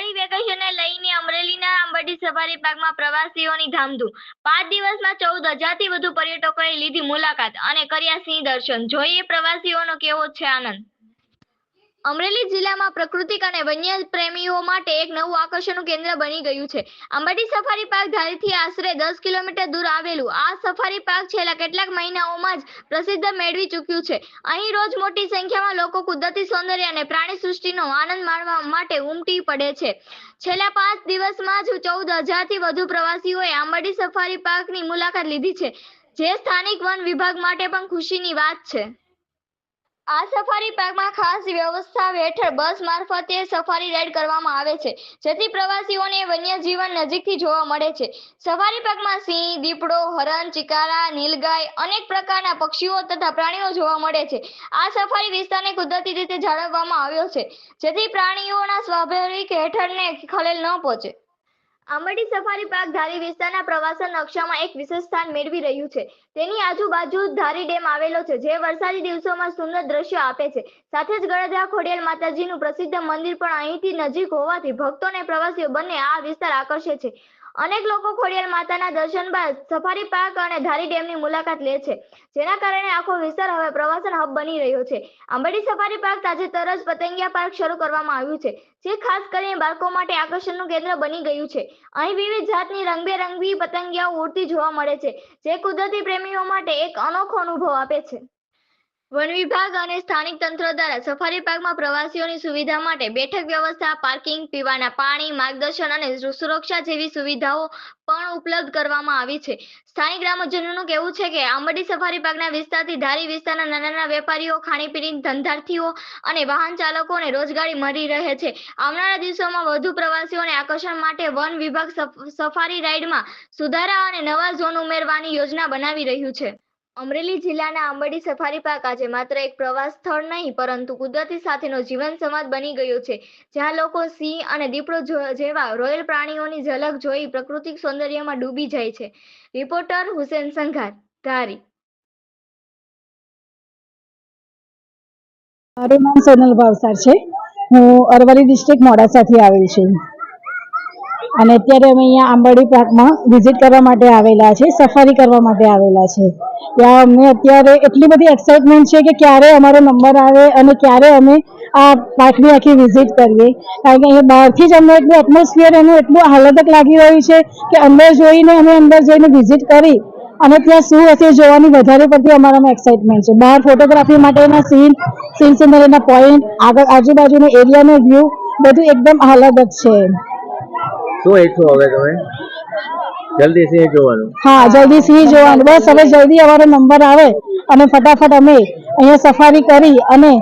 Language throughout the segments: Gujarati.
દિવાળી વેકેશનને લઈને અમરેલીના આંબરડી સફારી પાર્કમાં પ્રવાસીઓની ધામધૂમ. પાંચ દિવસમાં ચૌદ હજારથી વધુ પર્યટકોએ લીધી મુલાકાત અને કર્યા સિંહ દર્શન. જોઈએ પ્રવાસીઓનો કેવો છે આનંદ. અમરેલી જિલ્લામાં પ્રાકૃતિક અને વન્ય પ્રેમીઓ માટે એક નવું આકર્ષણનું કેન્દ્ર બની ગયું છે. અંબાડી સફારી પાર્ક ધારીથી આશરે દસ કિલોમીટર દૂર આવેલું. આ સફારી પાર્ક છેલ્લા કેટલાક મહિનાઓમાં જ પ્રસિદ્ધ મેળવી ચૂક્યું છે. અહીં રોજ મોટી સંખ્યામાં લોકો કુદરતી સૌંદર્ય અને પ્રાણી સૃષ્ટિનો આનંદ માણવા માટે ઉમટી પડે છે. છેલ્લા પાંચ દિવસમાં જ ચૌદ હજારથી વધુ પ્રવાસીઓએ આંબાડી સફારી પાર્કની મુલાકાત લીધી છે, જે સ્થાનિક વન વિભાગ માટે પણ ખુશીની વાત છે. આ સફારી પાર્કમાં ખાસ વ્યવસ્થા હેઠળ બસ મારફતે સફારી રાઇડ કરવામાં આવે છે, જેથી પ્રવાસીઓને વન્યજીવન નજીકથી જોવા મળે છે. સફારી પાર્કમાં સિંહ, દીપડો, હરણ, ચિકારા, નીલગાય અનેક પ્રકારના પક્ષીઓ તથા પ્રાણીઓ જોવા મળે છે. આ સફારી વિસ્તારને કુદરતી રીતે જાળવવામાં આવ્યો છે, જેથી પ્રાણીઓના સ્વાભાવિક હેઠળને ખલેલ ન પહોંચે. આંબરડી સફારી પાર્ક ધારી વિસ્તારના પ્રવાસન નકશામાં એક વિશેષ સ્થાન મેળવી રહ્યું છે. તેની આજુબાજુ ધારી ડેમ આવેલો છે, જે વરસાદી દિવસોમાં સુંદર દ્રશ્ય આપે છે. સાથે જ ગળધરા ખોડિયાર માતાજીનું પ્રસિદ્ધ મંદિર પણ અહીંથી નજીક હોવાથી ભક્તો અને પ્રવાસીઓ બંને આ વિસ્તાર આકર્ષે છે. અનેક લોકો ખોડિયાર માતાના દર્શન બાદ સફારી પાર્ક અને ધારી ડેમની મુલાકાત લે છે. જેના કારણે આખો વિસ્તાર હવે પ્રવાસન હબ બની રહ્યો છે. આંબરડી સફારી પાર્ક તાજેતર જ પતંગિયા પાર્ક શરૂ કરવામાં આવ્યું છે, જે ખાસ કરીને બાળકો માટે આકર્ષણનું કેન્દ્ર બની ગયું છે. અહીં વિવિધ જાતની રંગબેરંગી પતંગિયાઓ ઉડતી જોવા મળે છે, જે કુદરતી પ્રેમીઓ માટે એક અનોખો અનુભવ આપે છે. વન વિભાગ અને સ્થાનિક તંત્ર દ્વારા સફારી પાર્કમાં પ્રવાસીઓની સુવિધા માટે બેઠક વ્યવસ્થા, પાર્કિંગ, પીવાના પાણી, માર્ગદર્શન અને સુરક્ષા જેવી સુવિધાઓ પણ ઉપલબ્ધ કરવામાં આવી છે. સ્થાનિક ગ્રામજનોનું કહેવું છે કે આંબડી સફારી પાર્કના વિસ્તારથી ધારી વિસ્તારના નાના નાના વેપારીઓ, ખાણીપીણી ધંધાર્થીઓ અને વાહન ચાલકોને રોજગારી મળી રહે છે. આવનારા દિવસોમાં વધુ પ્રવાસીઓને આકર્ષણ માટે વન વિભાગ સફ- સફારી રાઇડમાં સુધારા અને નવા ઝોન ઉમેરવાની યોજના બનાવી રહ્યું છે. અમરેલી જિલ્લાના આંબડી સફારી પાર્ક આજે માત્ર એક પ્રવાસ સ્થળ નહીં, પરંતુ કુદરતી સાથેનો જીવન સંવાદ બની ગયો છે. જ્યાં લોકો સિંહ અને દીપડો જેવા રોયલ પ્રાણીઓની ઝલક જોઈ પ્રાકૃતિક સૌંદર્યમાં ડૂબી જાય છે. રિપોર્ટર હુસેન સંઘાર, ધારી. મારું નામ સોનલ ભાવસાર છે. હું અરવલ્લી ડિસ્ટ્રિક્ટ મોડાસાથી આવેલ છું. અને અત્યારે અમે અહીંયા આંબાડી પાર્કમાં વિઝિટ કરવા માટે આવેલા છે, સફારી કરવા માટે આવેલા છે. ત્યાં અમને અત્યારે એટલી બધી એક્સાઇટમેન્ટ છે કે ક્યારે અમારો નંબર આવે અને ક્યારે અમે આ પાર્કની આખી વિઝિટ કરીએ. કારણ કે અહીંયા બહારથી જ અમને એટલું એટમોસ્ફિયર એનું એટલું આહલાદક લાગી રહ્યું છે કે અંદર જોઈને અમે અંદર જઈને વિઝિટ કરી અને ત્યાં શું હશે જોવાની વધારે પડતી અમારામાં એક્સાઇટમેન્ટ છે. બહાર ફોટોગ્રાફી માટેના સીન સીન સિનરીના પોઈન્ટ આગળ આજુબાજુના એરિયાનો વ્યૂ બધું એકદમ આહલાદક છે. શું ઈચ્છો હવે તમે? જલ્દી સિંહ જોવાનું. હા જલ્દી સિંહ જોવાનું. બસ હવે જલ્દી અમારો નંબર આવે અને ફટાફટ અમે અહીંયા સફારી કરી અને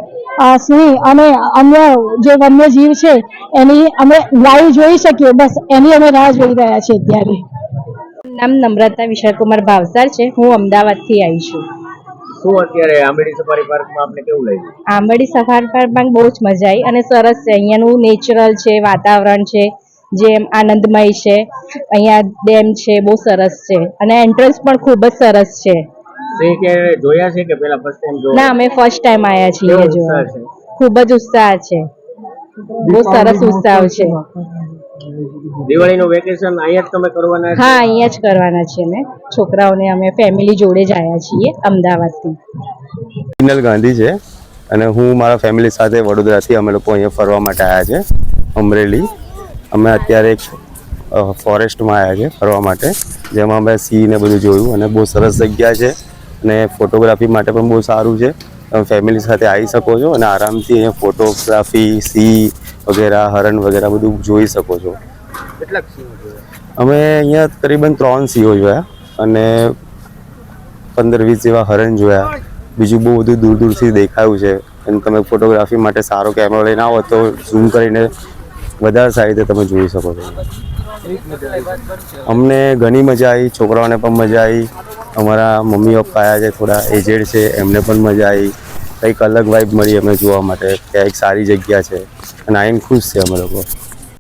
સિંહ અને અન્ય જે વન્ય જીવ છે એની અમે લાઈવ જોઈ શકીએ. બસ એની અમે રાહ જોઈ રહ્યા છીએ અત્યારે. નામ નમ્રતા વિશાલકુમાર ભાવસાર છે. હું અમદાવાદથી આવી છું. શું અત્યારે આંબેડી સફારી પાર્કમાં આપને કેવું લાગ્યું? આંબરડી સફારી પાર્કમાં બહુ જ મજા આવી અને સરસ છે. અહીંયાનું નેચરલ છે વાતાવરણ છે. જેમ આનંદમય છે. અહીંયા ડેમ છે બહુ સરસ છે. અને એન્ટ્રન્સ પણ ખૂબ જ સરસ છે. જોયા છે કે પેલા ફર્સ્ટ ટાઈમ ના અમે ફર્સ્ટ ટાઈમ આવ્યા છીએ જોવા. ખૂબ જ ઉત્સાહ છે. બહુ સરસ ઉત્સાહ છે. દિવાળીનું વેકેશન અહીંયા જ તમે કરવાના હા અહીંયા જ કરવાના છે અમે. છોકરાઓને અમે ફેમિલી જોડે જ આવ્યા છીએ અમદાવાદથી. વિનલ ગાંધી છે અને હું મારા ફેમિલી સાથે વડોદરાથી અમે લોકો અહીંયા ફરવા માટે આવ્યા છે અમરેલી. અમે અત્યારે એક ફોરેસ્ટમાં આવ્યા છે ફરવા માટે જેમાં અમે સિંહ ને બધું જોયું અને બહુ સરસ જગ્યા છે અને ફોટોગ્રાફી માટે પણ બહુ સારું છે. તમે ફેમિલી સાથે આવી શકો છો અને આરામથી અહીંયા ફોટોગ્રાફી સી વગેરે હરણ વગેરે બધું જોઈ શકો છો. કેટલાક અમે અહીંયા કરીબન ત્રણ સિંહો જોયા અને પંદર વીસ જેવા હરણ જોયા. બીજું બહુ બધું દૂર દૂરથી દેખાયું છે. અને તમે ફોટોગ્રાફી માટે સારો કેમેરો લઈને આવો તો ઝૂમ કરીને વધારે સારી રીતે તમે જોઈ શકો છો. અમને ઘણી મજા આવી, છોકરાઓને પણ મજા આવી. અમારા મમ્મી પપ્પા છે, થોડા એજેડ છે, એમને પણ મજા આવી. કંઈક અલગ વાઇબ મળી અમે જોવા માટે, કે એક સારી જગ્યા છે. અને આઈને ખુશ છે અમે લોકો.